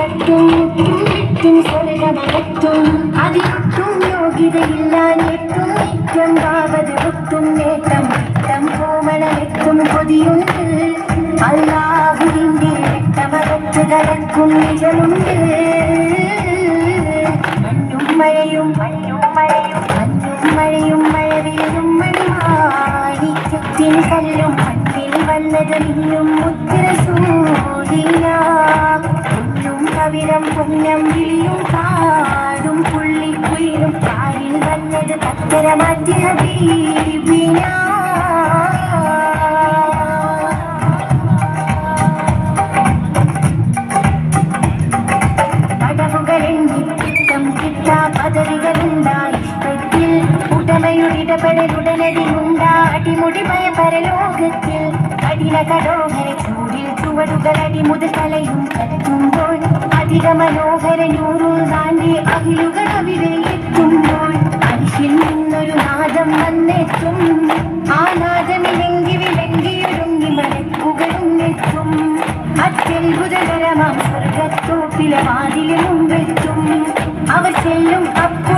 വിത്തും സ്വർഗമകത്തും അതിനൊട്ടും യോഗ്യതയില്ല ഞെട്ടും നിത്യം ഭാവത് മുത്തും നേട്ടം ഇഷ്ടം കോമളമെത്തും കൊതിയുണ്ട്. അല്ലാഹുവിന്റെ വെട്ടമകത്ത് കടക്കും നിജമുണ്ട്. മഞ്ഞും മഴയും മഞ്ഞും മഴയും മഞ്ഞും മഴയും മഴവിലും കല്ലും വന്നത് മിന്നും കവിരം പൊന്നം വിളിയും കാടും പുള്ളിക്കുയിലും കാരിൽ വന്നത് പത്തര മധ്യ ഇഷ്ടത്തിൽ ഉടമയുടിടപെടലുടനടി ഭയ പരലോകത്തിൽ കഠിന കടോഹര ചൂടിൽ ചുവടുകളടി മുതൽ തലയും കത്തുമ്പോൾ അധിക മനോഹര നൂറും താണ്ടി അകിലുകൾ അവിടെ എത്തുമ്പോൾ മനുഷ്യൻ നിന്നൊരു നാദം വന്നെത്തും. ആ നാദമിലെങ്കി വിലങ്കിയൊരുങ്ങി മലക്കുകളും എത്തും. അത്യത്ഭുതകരമാം സ്വർഗത്തോപ്പിലെ വാതിലും മുമ്പെത്തും അവർ ചെല്ലും അപ്പോൾ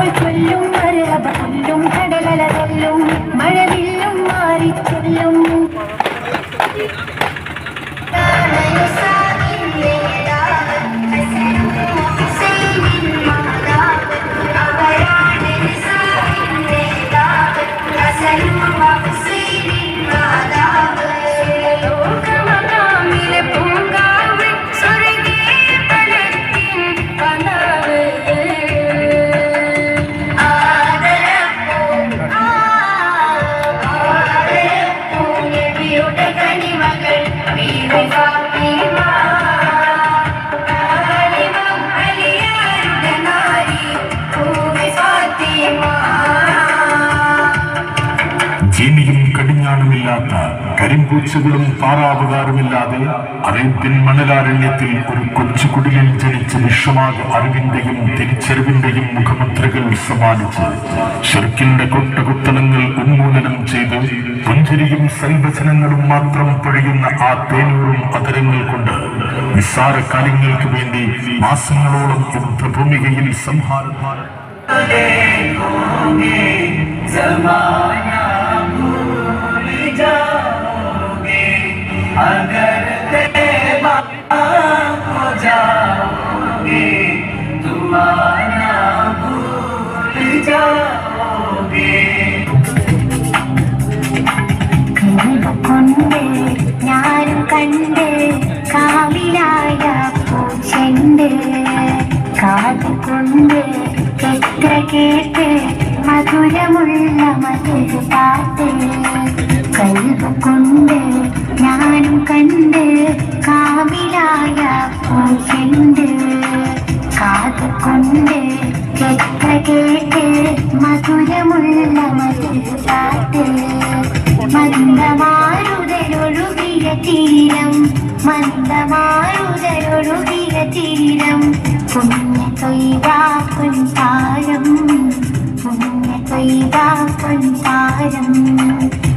ജീനിയും കടിഞ്ഞാണുമില്ലാത്ത കരിമ്പൂച്ചകളും പാറാവുകാരുമില്ലാതെ അറേബ്യൻ മണലാരണ്യത്തിൽ ഒരു കൊച്ചു കുടിലിൽ ജനിച്ച വിശ്വമാകെ അറിവിന്റെയും തിരിച്ചറിവിന്റെയും മുഖമുദ്രകൾ സമ്മാനിച്ച് ഷെർക്കിന്റെ കൊട്ടകുത്തലങ്ങൾ ഉന്മൂലനം ചെയ്ത് പുഞ്ചരിയും സൽവചനങ്ങളും മാത്രം പൊഴിയുന്ന ആ തേനൂറും അതരങ്ങൾ കൊണ്ട് നിസ്സാര കാര്യങ്ങൾക്ക് വേണ്ടി മാസങ്ങളോളം യുദ്ധഭൂമികയിൽ സംഹാരം കൊണ്ട് ഞാനും കണ്ട് കാവിലായ പൂച്ചെണ്ട്. കാതുകൊണ്ട് എത്ര കേട്ട് മധുരമുള്ള മധുര പാട്ട്. കൽവുകൊണ്ട് ഞാനും കണ്ട് കാവിലായ പൂച്ചെണ്ട് കാതുകൊണ്ട് എത്ര കേട്ട് മധുരമുള്ള മധുര പാട്ട് മന്ദമാരുതരൊഴുകിയ തീരം മന്ദമാരുതരൊഴുകിയ തീരം. പുണ്യ തൊയ്വാപ്പൻ താരം പുണ്യ താരം കഴിവ്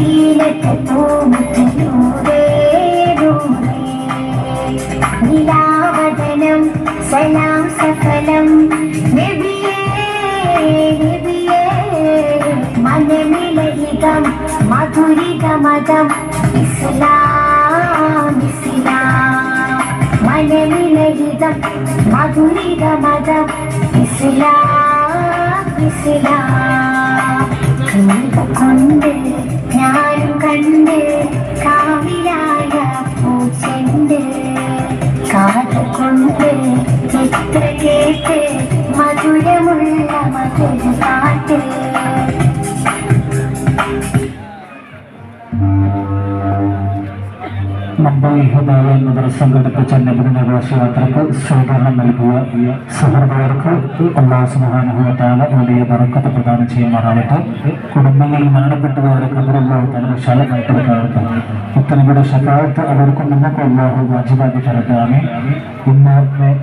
നീലത്തെ തോമത്തിലൂടെ നിലാവതനം സലാം സഫലം മനമിലയികം മധുരിതമതം ഇസ്ലാം ഇസ്ലാം. മനമിലയികം മധുരിതമതം ഇസ്ലാം ഇസ്ലാം. കൊണ്ട് ഞാനും കണ്ട് കാവിലായ പൂച്ചെണ്ട് കാതുകൊണ്ട് ചിത്ര മുംബൈ ഹിദായ മദ്രസ സംഘടിപ്പിച്ച നബിദിന ഘോഷയാത്രക്ക് സ്വീകരണം നൽകിയ സുഹൃത്തുക്കൾക്ക് അള്ളാഹു സുബാനുഭവത്താല വലിയ ബറക്കത്ത് പ്രദാനം ചെയ്യുമാറാവട്ടെ കുടുംബങ്ങളിൽ മരണപ്പെട്ടവരുടെ കബറുള്ളാഹു തല വിശാലമായി കൊടുക്കാവട്ടെ ഇത്തരങ്ങളുടെ ശകാലത്ത് അവർക്കും നമുക്കും അള്ളാഹു വാജിബാക്കി തരട്ടെ. ഇന്ന്